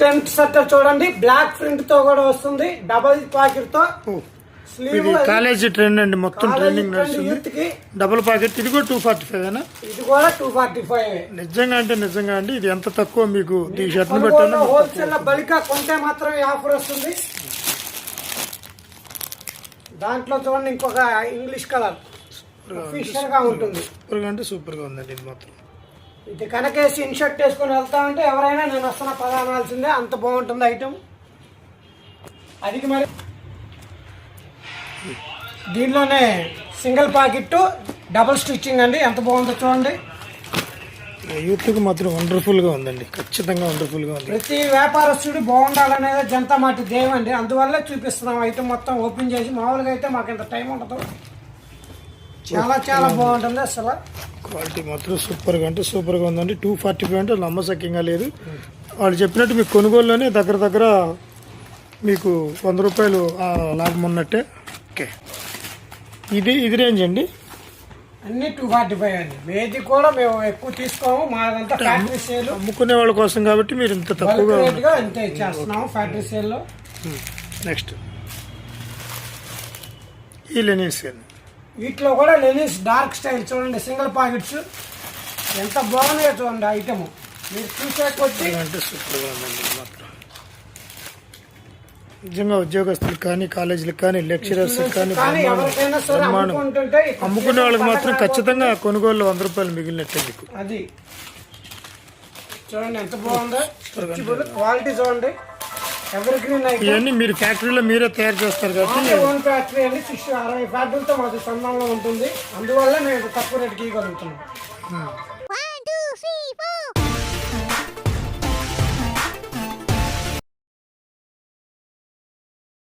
Tent set చూడండి black ప్రింట్తో కూడా వస్తుంది డబల్ పాకెట్తో ఇది కాలేజీ ట్రెండ్ అండి మొత్తం ట్రెండింగ్ నడుస్తుంది. డబుల్ పాకెట్ ఇది కూడా టూ ఫార్టీ ఫైవ్ ఇది కూడా టూ ఫార్టీ ఫైవ్ నిజంగా అంటే నిజంగా అండి ఇది ఎంత తక్కువ మీకు ఈ షర్ట్ని పెట్టాను హోల్సేల్ బల్క్ కొంటే మాత్రం ఆఫర్ వస్తుంది. దాంట్లో చూడండి ఇంకొక ఇంగ్లీష్ కలర్ ఫిషర్గా ఉంటుంది. అంటే సూపర్గా ఉందండి ఇది మాత్రం. ఇది కనకేసి ఇన్షర్ట్ వేసుకొని వెళ్తా ఉంటే ఎవరైనా నేను వస్తున్న పదానాల్సిందే అంత బాగుంటుంది ఐటమ్ అది మరి దీనిలోనే సింగిల్ పాకెట్ డబుల్ స్టిచ్చింగ్ అండి. ఎంత బాగుందో చూడండి. యూత్కి మాత్రం వండర్ఫుల్గా ఉందండి. ఖచ్చితంగా వండర్ఫుల్గా ఉంది. ప్రతి వ్యాపారస్తుడు బాగుండాలనేది జనతా మాటి ధ్యేయం అండి. అందువల్లే చూపిస్తున్నాం ఐటమ్ మొత్తం ఓపెన్ చేసి. మామూలుగా అయితే మాకు ఇంత టైం ఉండదు. చాలా చాలా బాగుంటుంది అసలు. క్వాలిటీ మాత్రం సూపర్గా అంటే సూపర్గా ఉందండి. టూ ఫార్టీ ఫైవ్ అంటే నమ్మసక్యంగా లేదు. వాళ్ళు చెప్పినట్టు మీకు కొనుగోలులోనే దగ్గర దగ్గర మీకు వంద రూపాయలు లాభం ఉన్నట్టే. ఓకే. ఇది ఇది రేంజ్ అండి. అన్ని టూ ఫార్టీ ఫైవ్ అండి. ఏది కూడా మేము ఎక్కువ తీసుకోము మాదంతా ఫ్యాక్టరీ సేల్ అమ్ముకునే వాళ్ళ కోసం కాబట్టి మీరు ఇంత తక్కువగా ఇంత ఇచ్చేస్తున్నాము ఫ్యాక్టరీ సేల్లో. నెక్స్ట్ ఈ లెనిన్స్ అండి వీటిలో కూడా లెనిన్స్ డార్క్ స్టైల్ చూడండి సింగిల్ పాకెట్స్ ఎంత బాగున్నాయో చూడండి ఐటమ్ మీరు చూసే కొద్దీ అంటే సూపర్గా ఉందండి ఇది మాత్రం. నిజంగా ఉద్యోగస్తులకు కానీ కాలేజీలకు కానీ లెక్చరర్స్ కానీ అమ్ముకునే వాళ్ళకి మాత్రం ఖచ్చితంగా కొనుగోలు వంద రూపాయలు మిగిలినట్టే మీకు. అది. చూడండి ఎంత బాగుందో. క్వాలిటీ చూడండి. ఇవన్నీ మీరు ఫ్యాక్టరీలో మీరే తయారు చేస్తారు కాబట్టి ఓన్ ఫ్యాక్టరీ అండి సిక్స్ అరవై ఫ్యాక్టరీలతో మాకు సంబంధంలో ఉంటుంది. అందువల్ల మేము తక్కువ రేటుకి ఇవ్వగలుగుతున్నాం.